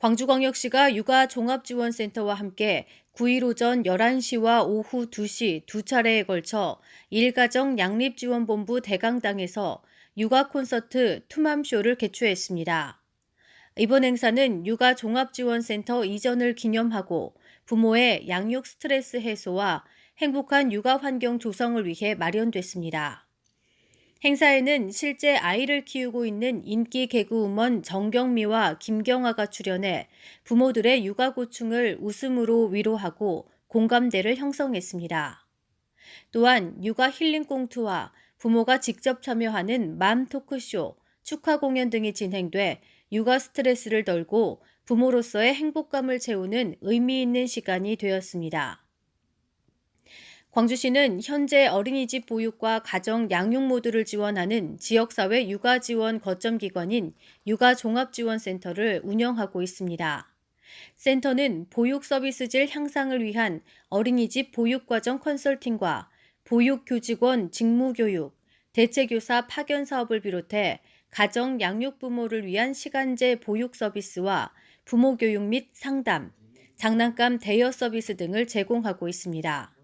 광주광역시가 육아종합지원센터와 함께 9일 오전 11시와 오후 2시 두 차례에 걸쳐 일가정 양립지원본부 대강당에서 육아 콘서트 투맘쇼를 개최했습니다. 이번 행사는 육아종합지원센터 이전을 기념하고 부모의 양육 스트레스 해소와 행복한 육아 환경 조성을 위해 마련됐습니다. 행사에는 실제 아이를 키우고 있는 인기 개그우먼 정경미와 김경아가 출연해 부모들의 육아 고충을 웃음으로 위로하고 공감대를 형성했습니다. 또한 육아 힐링 꽁트와 부모가 직접 참여하는 맘 토크쇼, 축하 공연 등이 진행돼 육아 스트레스를 덜고 부모로서의 행복감을 채우는 의미 있는 시간이 되었습니다. 광주시는 현재 어린이집 보육과 가정 양육 모두를 지원하는 지역사회 육아지원 거점 기관인 육아종합지원센터를 운영하고 있습니다. 센터는 보육 서비스 질 향상을 위한 어린이집 보육과정 컨설팅과 보육교직원 직무교육, 대체교사 파견 사업을 비롯해 가정 양육 부모를 위한 시간제 보육 서비스와 부모 교육 및 상담, 장난감 대여 서비스 등을 제공하고 있습니다.